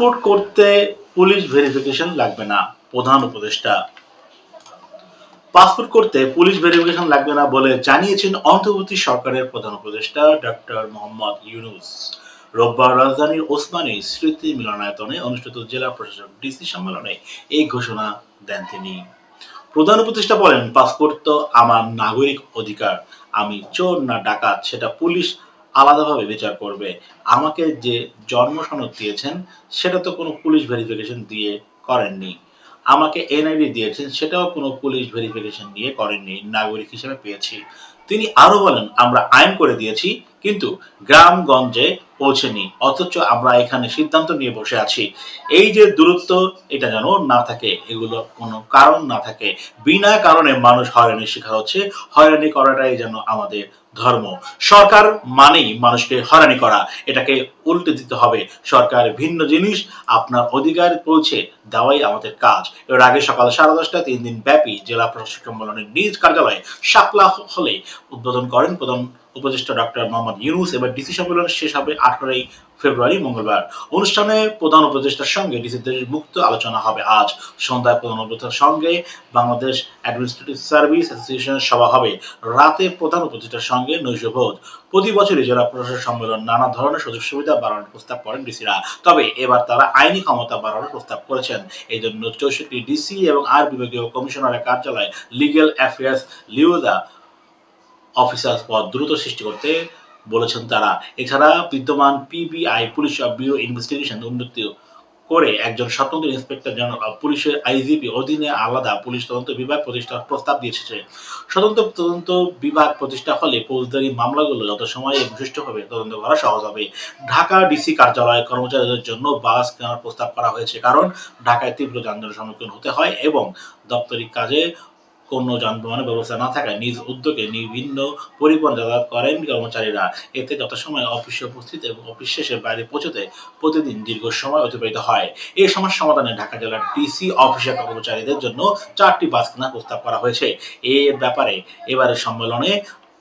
Passport করতে police verification লাগবে না, প্রধান উপদেষ্টা। পাসপোর্ট করতে পুলিশ ভেরিফিকেশন লাগবে না বলে জানিয়েছেন অন্তর্বর্তী সরকারের প্রধান উপদেষ্টা ডক্টর মোহাম্মদ ইউনুস। রোববার রাজধানীর ওসমানী স্মৃতি মিলনায়তনে অনুষ্ঠিত জেলা প্রশাসক ডিসি সম্মেলনে এই ঘোষণা দেন তিনি। প্রধান উপদেষ্টা বলেন, পাসপোর্ট তো আমার নাগরিক অধিকার। আমি চোর না ডাকাত, সেটা পুলিশ আলাদাভাবে বিচার করবে। আমাকে যে জন্ম সনদ দিয়েছেন, সেটা তো কোনো পুলিশ ভেরিফিকেশন দিয়ে করেননি। আমাকে এনআইডি দিয়েছেন, সেটাও কোনো পুলিশ ভেরিফিকেশন দিয়ে করেননি, নাগরিক হিসেবে পেয়েছি। তিনি আরও বলেন, আমরা আইন করে দিয়েছি কিন্তু গ্রামগঞ্জে পৌঁছেনি, অথচ আমরা এখানে সিদ্ধান্ত নিয়ে বসে আছি। এই যে দূরত্ব, এটা যেন না থাকে, এগুলো কোনো কারণ না থাকে। বিনা কারণে মানুষ হয়রানির শিকার হচ্ছে। হয়রানি করাটাই যেন আমাদের ধর্ম। সরকার মানেই মানুষকে হয়রানি করা। এটাকে উল্টে দিতে হবে। সরকার ভিন্ন জিনিস, আপনার অধিকার পৌঁছে দেওয়াই আমাদের কাজ। এর আগে সকাল সাড়ে দশটা তিন দিন ব্যাপী জেলা প্রশাসক সম্মেলনের নিজ কার্যালয়ে শাপলা হলে উদ্বোধন করেন প্রধান উপদেষ্টা ডক্টর মোহাম্মদ ইউনুস, এবার ডিসি সম্মেলন শেষ হবে আঠারোই ফেব্রুয়ারি, মঙ্গলবার। অনুষ্ঠানে প্রধান উপদেষ্টার সঙ্গে ডিসিদের মুক্ত আলোচনা হবে আজ। সন্ধ্যায় প্রধান উপদেষ্টার সঙ্গে বাংলাদেশ অ্যাডমিনিস্ট্রেটিভ সার্ভিস অ্যাসোসিয়েশনের সভা হবে। রাতে প্রধান উপদেষ্টার সঙ্গে নৈশভোজ প্রতি বছরই জেলা প্রশাসন সম্মেলন নানা ধরনের সুযোগ সুবিধা বাড়ানোর প্রস্তাব করেন ডিসিরা। তবে এবার তারা আইনি ক্ষমতা বাড়ানোর প্রস্তাব করেছেন। এই জন্য চৌষট্টি ডিসি এবং আর বিভাগীয় কমিশনারের কার্যালয় লিগেল অ্যাফেয়ার্স লিওদা অফিসার পদ দ্রুত সৃষ্টি করতে বলেছেন তারা। এছাড়া বিদ্যমান পিবিআই, পুলিশ ব্যুরো ইনভেস্টিগেশন উন্নতি করে একজন স্বতন্ত্র ইন্সপেক্টর জেনারেল পুলিশের আইজিপি অধীনে আলাদা পুলিশ তদন্ত বিভাগ প্রতিষ্ঠার প্রস্তাব দিয়েছে স্বতন্ত্র তদন্ত বিভাগ প্রতিষ্ঠা হলে ফৌজদারি মামলাগুলো যত সময় এবং সুষ্ঠুভাবে তদন্ত করা সহজ হবে। ঢাকা ডিসি কার্যালয় কর্মচারীদের জন্য বাস কেনার প্রস্তাব করা হয়েছে কারণ ঢাকায় তীব্র যানজটের সম্মুখীন হতে হয় এবং দাপ্তরিক কাজে কোনো যানবাহনের ব্যবস্থা না থাকায় নিজ উদ্যোগে বিভিন্ন পরিবহন যাতায়াত করেন কর্মচারীরা। এতে যথাসময়ে অফিসে উপস্থিত এবং অফিস শেষে বাইরে পৌঁছতে প্রতিদিন দীর্ঘ সময় অতিবাহিত হয়। এই সমস্যা সমাধানে ঢাকা জেলার ডিসি অফিসের কর্মচারীদের জন্য চারটি বাস কেনার প্রস্তাব করা হয়েছে। এই ব্যাপারে এবারের সম্মেলনে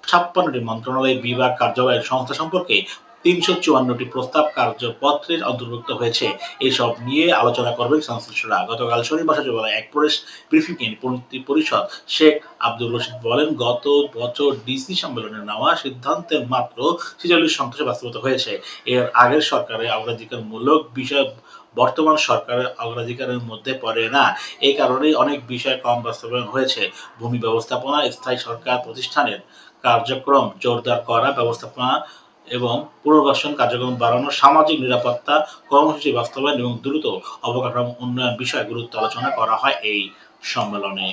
ছাপ্পান্নটি মন্ত্রণালয় বিভাগ কার্যালয়ের সংস্থা সম্পর্কে তিনশো চুয়ান্নটি প্রস্তাব কার্যপত্রের অন্তর্ভুক্ত হয়েছে। এসব নিয়ে আলোচনা করবেন সংশ্লিষ্টরা গতকাল শনিবার সচিবালয়ে এক প্রেস ব্রিফিংয়ে মন্ত্রী পরিষদ শেখ আব্দুর রশিদ বলেন, গত বছর ডিসি সম্মেলনে নেওয়া সিদ্ধান্তের মাত্র ছেচল্লিশ শতাংশ বাস্তবতা হয়েছে। এর আগের সরকারের অগ্রাধিকারমূলক বিষয় বর্তমান সরকারের অগ্রাধিকারের মধ্যে পড়ে না। এই কারণেই অনেক বিষয় কম বাস্তবায়ন হয়েছে। ভূমি ব্যবস্থাপনা, স্থায়ী সরকার প্রতিষ্ঠানের কার্যক্রম, জোরদার করা ব্যবস্থাপনা এবং পুনর্বাসন কার্যক্রম বাড়ানো সামাজিক নিরাপত্তা কর্মসূচি বাস্তবায়ন এবং দ্রুত অবকাঠামো উন্নয়ন বিষয়ে গুরুত্ব আলোচনা করা হয় এই সম্মেলনে।